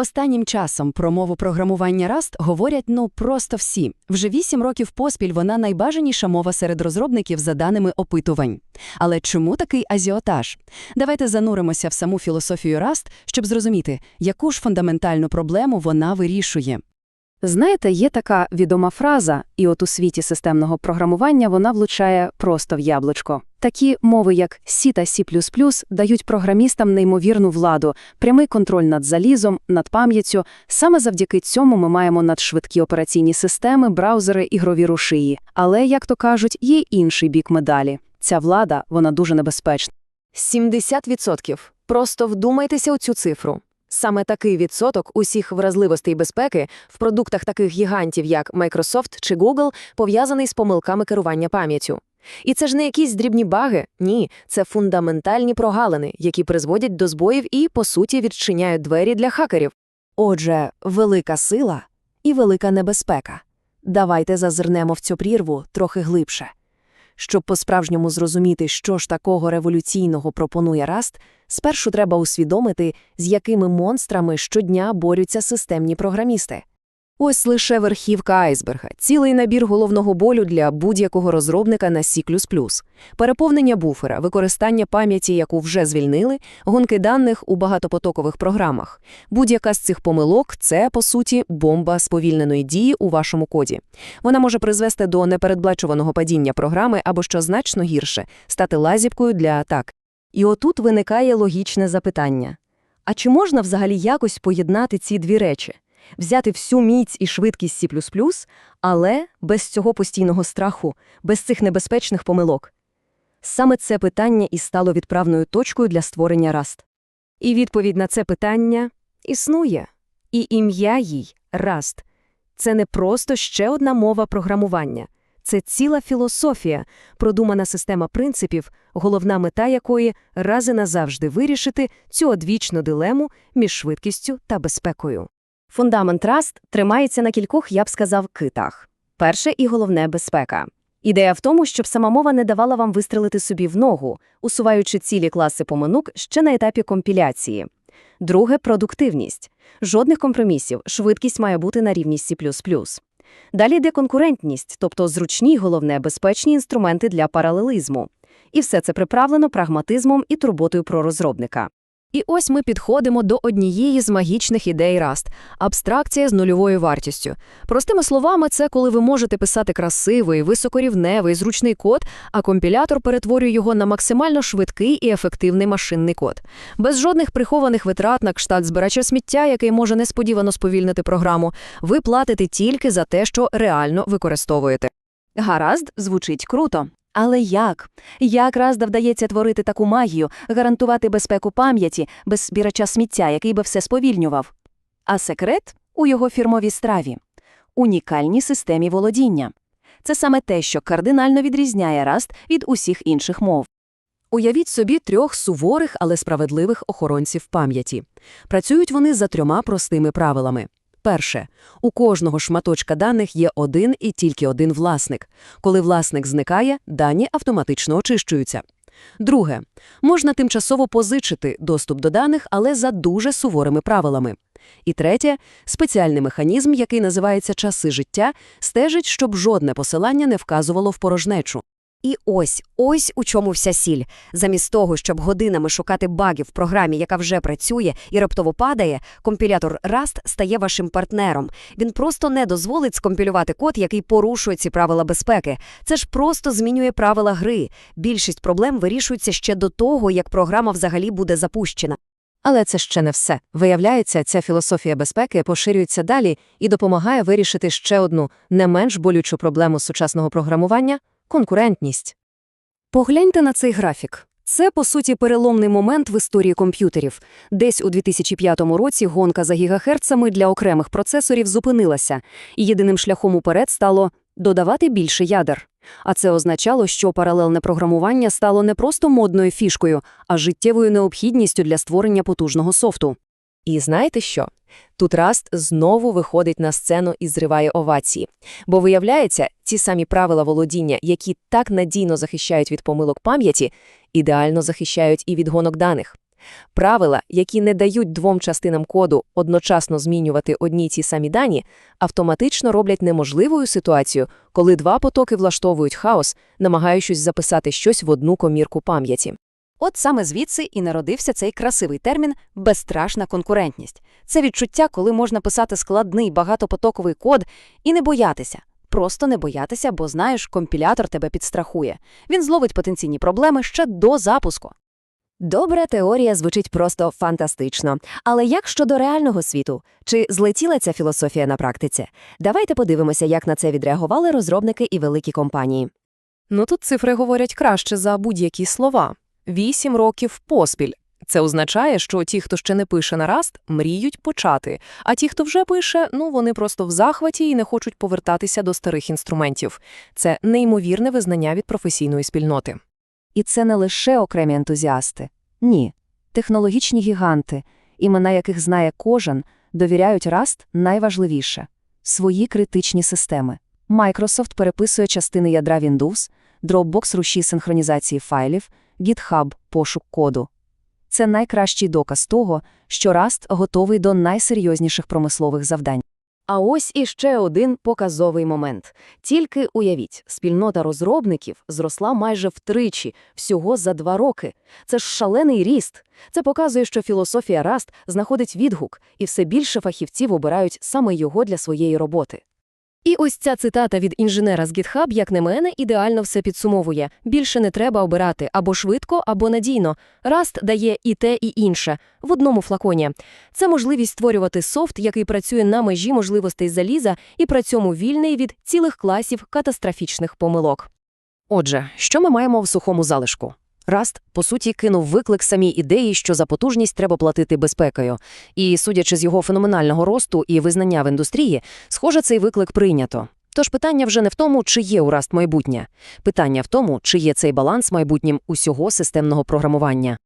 Останнім часом про мову програмування Rust говорять ну просто всі. Вже вісім років поспіль вона найбажаніша мова серед розробників за даними опитувань. Але чому такий азіотаж? Давайте зануримося в саму філософію Rust, щоб зрозуміти, яку ж фундаментальну проблему вона вирішує. Знаєте, є така відома фраза, і от у світі системного програмування вона влучає просто в яблучко. Такі мови, як C та C++, дають програмістам неймовірну владу, прямий контроль над залізом, над пам'яттю. Саме завдяки цьому ми маємо надшвидкі операційні системи, браузери, ігрові рушії. Але, як то кажуть, є інший бік медалі. Ця влада, вона дуже небезпечна. 70%. Просто вдумайтеся у цю цифру. Саме такий відсоток усіх вразливостей безпеки в продуктах таких гігантів, як Microsoft чи Google, пов'язаний з помилками керування пам'яттю. І це ж не якісь дрібні баги, ні, це фундаментальні прогалини, які призводять до збоїв і, по суті, відчиняють двері для хакерів. Отже, велика сила і велика небезпека. Давайте зазирнемо в цю прірву трохи глибше. Щоб по-справжньому зрозуміти, що ж такого революційного пропонує Раст, спершу треба усвідомити, з якими монстрами щодня борються системні програмісти. Ось лише верхівка айсберга, цілий набір головного болю для будь-якого розробника на C++. Переповнення буфера, використання пам'яті, яку вже звільнили, гонки даних у багатопотокових програмах. Будь-яка з цих помилок – це, по суті, бомба сповільненої дії у вашому коді. Вона може призвести до непередбачуваного падіння програми або, що значно гірше, стати лазівкою для атак. І отут виникає логічне запитання. А чи можна взагалі якось поєднати ці дві речі? Взяти всю міць і швидкість C++, але без цього постійного страху, без цих небезпечних помилок. Саме це питання і стало відправною точкою для створення Rust. І відповідь на це питання існує. І ім'я їй Rust. Це не просто ще одна мова програмування. Це ціла філософія, продумана система принципів, головна мета якої – раз і назавжди вирішити цю одвічну дилему між швидкістю та безпекою. Фундамент Rust тримається на кількох, я б сказав, китах. Перше і головне – безпека. Ідея в тому, щоб сама мова не давала вам вистрелити собі в ногу, усуваючи цілі класи поминок ще на етапі компіляції. Друге – продуктивність. Жодних компромісів, швидкість має бути на рівні C++. Далі йде конкурентність, тобто зручні, головне, безпечні інструменти для паралелізму. І все це приправлено прагматизмом і турботою про розробника. І ось ми підходимо до однієї з магічних ідей Rust – абстракція з нульовою вартістю. Простими словами, це коли ви можете писати красивий, високорівневий, зручний код, а компілятор перетворює його на максимально швидкий і ефективний машинний код. Без жодних прихованих витрат на кшталт збирача сміття, який може несподівано сповільнити програму, ви платите тільки за те, що реально використовуєте. Гаразд, звучить круто. Але як? Як Разда вдається творити таку магію, гарантувати безпеку пам'яті без збірача сміття, який би все сповільнював? А секрет у його фірмовій страві – унікальній системі володіння. Це саме те, що кардинально відрізняє Раст від усіх інших мов. Уявіть собі трьох суворих, але справедливих охоронців пам'яті. Працюють вони за трьома простими правилами. Перше. У кожного шматочка даних є один і тільки один власник. Коли власник зникає, дані автоматично очищуються. Друге. Можна тимчасово позичити доступ до даних, але за дуже суворими правилами. І третє. Спеціальний механізм, який називається «часи життя», стежить, щоб жодне посилання не вказувало в порожнечу. І ось, ось у чому вся сіль. Замість того, щоб годинами шукати баги в програмі, яка вже працює і раптово падає, компілятор Rust стає вашим партнером. Він просто не дозволить скомпілювати код, який порушує ці правила безпеки. Це ж просто змінює правила гри. Більшість проблем вирішується ще до того, як програма взагалі буде запущена. Але це ще не все. Виявляється, ця філософія безпеки поширюється далі і допомагає вирішити ще одну не менш болючу проблему сучасного програмування – конкурентність. Погляньте на цей графік. Це, по суті, переломний момент в історії комп'ютерів. Десь у 2005 році гонка за гігахерцами для окремих процесорів зупинилася, і єдиним шляхом уперед стало додавати більше ядер. А це означало, що паралельне програмування стало не просто модною фішкою, а життєвою необхідністю для створення потужного софту. І знаєте що? Тут Раст знову виходить на сцену і зриває овації. Бо, виявляється, ці самі правила володіння, які так надійно захищають від помилок пам'яті, ідеально захищають і від гонок даних. Правила, які не дають двом частинам коду одночасно змінювати одні й ті самі дані, автоматично роблять неможливою ситуацію, коли два потоки влаштовують хаос, намагаючись записати щось в одну комірку пам'яті. От саме звідси і народився цей красивий термін «безстрашна конкурентність». Це відчуття, коли можна писати складний багатопотоковий код і не боятися. Просто не боятися, бо знаєш, компілятор тебе підстрахує. Він зловить потенційні проблеми ще до запуску. Добра теорія звучить просто фантастично. Але як щодо реального світу? Чи злетіла ця філософія на практиці? Давайте подивимося, як на це відреагували розробники і великі компанії. Ну тут цифри говорять краще за будь-які слова. Вісім років поспіль. Це означає, що ті, хто ще не пише на Rust, мріють почати, а ті, хто вже пише, ну вони просто в захваті і не хочуть повертатися до старих інструментів. Це неймовірне визнання від професійної спільноти. І це не лише окремі ентузіасти. Ні. Технологічні гіганти, імена яких знає кожен, довіряють Rust найважливіше – свої критичні системи. Microsoft переписує частини ядра Windows, Dropbox – руші синхронізації файлів, GitHub – пошук коду. Це найкращий доказ того, що Rust готовий до найсерйозніших промислових завдань. А ось іще один показовий момент. Тільки уявіть, спільнота розробників зросла майже втричі, всього за два роки. Це ж шалений ріст. Це показує, що філософія Rust знаходить відгук, і все більше фахівців обирають саме його для своєї роботи. І ось ця цитата від інженера з GitHub, як на мене, ідеально все підсумовує. Більше не треба обирати або швидко, або надійно. Rust дає і те, і інше в одному флаконі. Це можливість створювати софт, який працює на межі можливостей заліза і при цьому вільний від цілих класів катастрофічних помилок. Отже, що ми маємо в сухому залишку? Раст, по суті, кинув виклик самій ідеї, що за потужність треба платити безпекою. І, судячи з його феноменального росту і визнання в індустрії, схоже, цей виклик прийнято. Тож питання вже не в тому, чи є у Раст майбутнє. Питання в тому, чи є цей баланс майбутнім усього системного програмування.